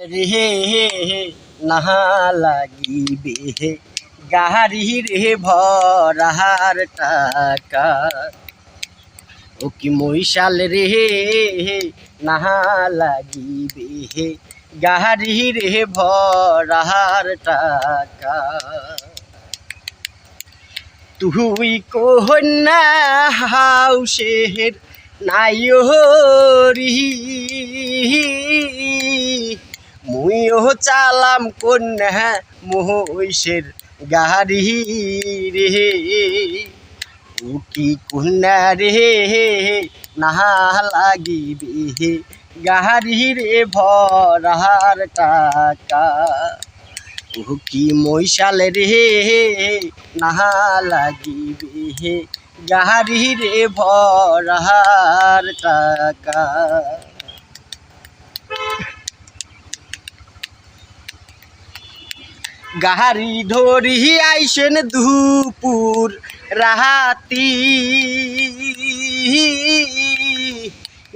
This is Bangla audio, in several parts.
রে নাহা লাগিবে হে। গাড়ি রে ভরার টাকা। ও কি মহিষাল রে নাহা লাগিবে হে। গাড়ি রে ভরার টাকা। তুই কন্যা হাউসের মুইও চালাম কন্যা মহিষের গাড়ি রে। উটি কন্যা রে, নাহা লাগিবে গাড়ি রে ভরার টাকা। ও কি মৈশাল রে, নাহা লাগিবে গাড়ি রে ভরার টাকা। গাড়ি ধরি আইসেন দুপুর রাহাতি।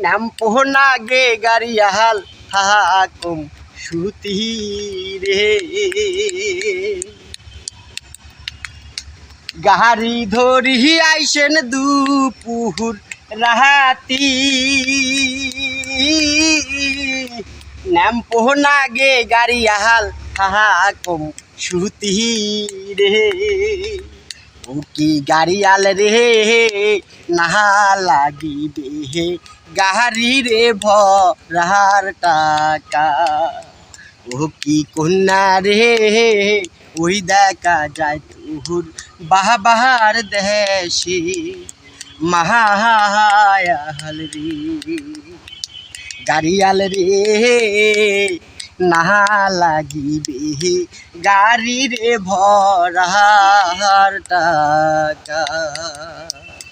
নাম পোহনা গে গাড়ি আহাল হাকুম সুতি রে। গাড়ি ধরি আইসেন দুপুর রাহাতি। নাম পোহনা গে গাড়ি আহাল হাকুম সুতি রে ও কি গাড়ি আল রে নাহা লাগিবে হে গাড়ি রে ভরার টাকা ও কি কন্যা রে ওই দেখা যায় তুহুর বাহার দেশে মাহায়াল রে গাড়িয়াল রে নাহা লাগিবে গাড়ি রে ভরার টাকা।